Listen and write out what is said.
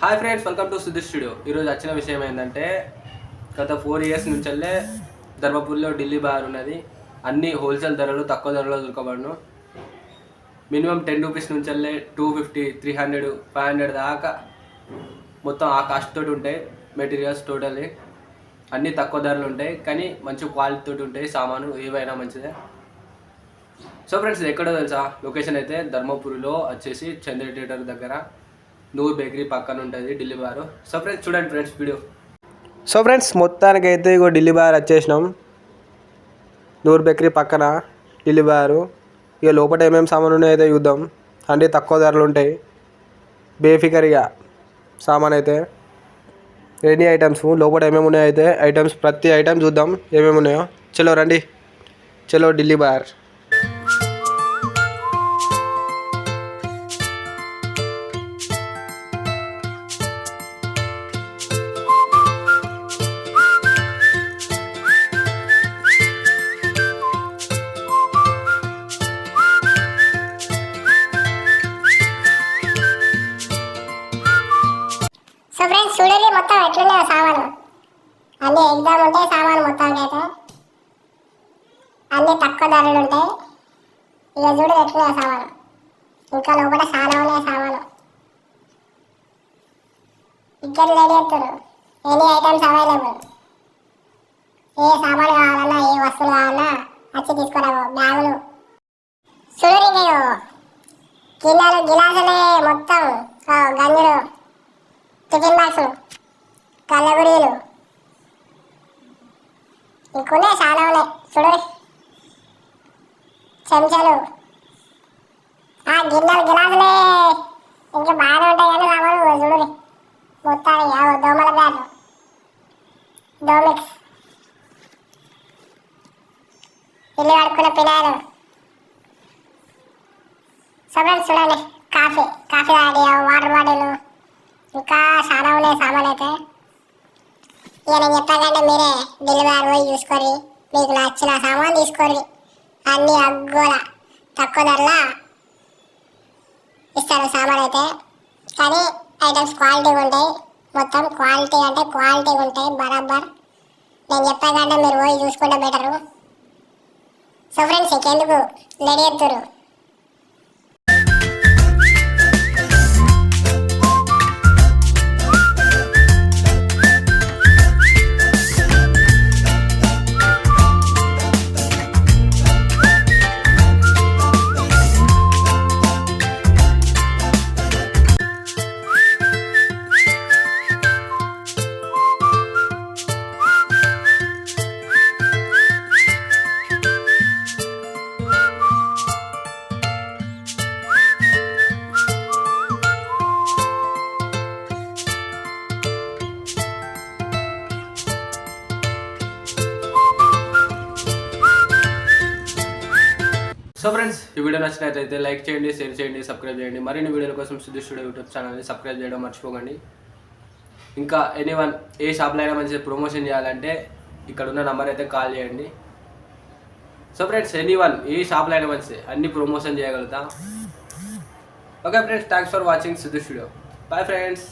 Hi friends welcome to Sudheer studio ఈరోజు వచ్చిన విషయం ఏంటంటే గత ఫోర్ ఇయర్స్ నుంచెల్లే ధర్మపూర్లో ఢిల్లీ బార్ ఉన్నది. అన్ని హోల్సేల్ ధరలు తక్కువ ధరలో దొరకబడును. Minimum ten rupees నుంచెల్లే two fifty three hundred five hundred దాకా మొత్తం ఆ కాస్ట్ తోటి ఉంటాయి మెటీరియల్స్ టోటల్లీ అన్నీ తక్కువ ధరలు ఉంటాయి కానీ మంచి క్వాలిటీ తోటి ఉంటాయి సామాను ఏవైనా మంచిదే. సో ఫ్రెండ్స్ ఎక్కడో తెలుసా? లొకేషన్ అయితే ధర్మపురిలో వచ్చేసి చంద్ర థియేటర్ దగ్గర. నూర్ బేకరీ పక్కన ఉంటుంది ఢిల్లీ బారు. సో ఫ్రెండ్స్ చూడండి ఫ్రెండ్స్ వీడియో. సో ఫ్రెండ్స్ మొత్తానికి అయితే ఇగో ఢిల్లీ బార్ వచ్చేసినాం. నూర్ బేకరీ పక్కన ఢిల్లీ బారు. ఇక లోపల ఏమేమి సామాన్ ఉన్నాయో అయితే చూద్దాం. అంటే తక్కువ ధరలు ఉంటాయి. బేఫికరిగా సామాన్ అయితే. Any items? లోపల ఏమేమి ఉన్నాయో అయితే ఐటమ్స్ ప్రతి ఐటమ్ చూద్దాం. ఏమేమి ఉన్నాయో. చలో రండి. చలో ఢిల్లీ బార్. అన్ని ఎగ్జామ్ ఉంటాయి సామాన్ మొత్తానికి అయితే. అన్ని తక్కువ ధరలు ఉంటాయి ఇక చూడు ఎట్లున్నాయో సామాను. ఇంకా లోపల చాలా ఉన్నాయి సామాను. ఇద్దరు రెడీ అవుతారు ఎనీ ఐటమ్స్ అవైలబుల్ ఏ సామాను కావాలన్నా ఏ వస్తువులు కావాలన్నా వచ్చి తీసుకురావు బ్యాగులు. చూడండి ఇంకా గిన్నెలు గిలాసులే మొత్తం. గంజులు టిఫిన్ బాక్సులు కళ్ళగురీలు ఇంకున్నాయి చాలా ఉన్నాయి. చూడు. చెంచాలు. ఆ గిన్నెలు గిలాసులే. ఇంకా బాగానే ఉంటాయి కానీ సామాను చూడు. మొత్తానికి ఆ దోమల బ్యాట్ డోమిక్స్ ఇల్లు కడుక్కున్న పిల్లలు. సో ఫ్రెండ్స్ చూడండి. కాఫీ కాఫీ తాడి వాటర్ బాటిల్ ఇంకా చాలా ఉన్నాయి సామాన్ అయితే. ఇక నేను చెప్పాలంటే మీరే డెలివరీ పోయి చూసుకోరి మీకు నచ్చిన సామాన్ తీసుకోర్రి. అన్ని అగ్గోల తక్కువ ధరల ఇస్తారు సామాన్ అయితే. కానీ ఐటమ్స్ క్వాలిటీ ఉంటాయి. మొత్తం క్వాలిటీ అంటే క్వాలిటీ ఉంటాయి బరాబర్. నేను చెప్పాకంటే మీరు పోయి చూసుకుంటే బెటరు. సో ఫ్రెండ్స్ ఇంకెందుకు రెడీ ఎత్తురు సో ఫ్రెండ్స్ ఈ వీడియో నచ్చినట్లయితే లైక్ చేయండి షేర్ చేయండి సబ్స్క్రైబ్ చేయండి. మరిన్ని వీడియోల కోసం సుధీర్ స్టూడియో యూట్యూబ్ ఛానల్ని సబ్స్క్రైబ్ చేయడం మర్చిపోకండి. ఇంకా ఎనీవన్ ఏ షాప్లో అయినా మంచి ప్రమోషన్ చేయాలంటే ఇక్కడ ఉన్న నెంబర్ అయితే కాల్ చేయండి. సో ఫ్రెండ్స్ ఎనీవన్ ఏ షాప్లో అయినా మంచి అన్ని promotion చేయగలుగుతా. Okay friends thanks for watching Sudheer studio. Bye friends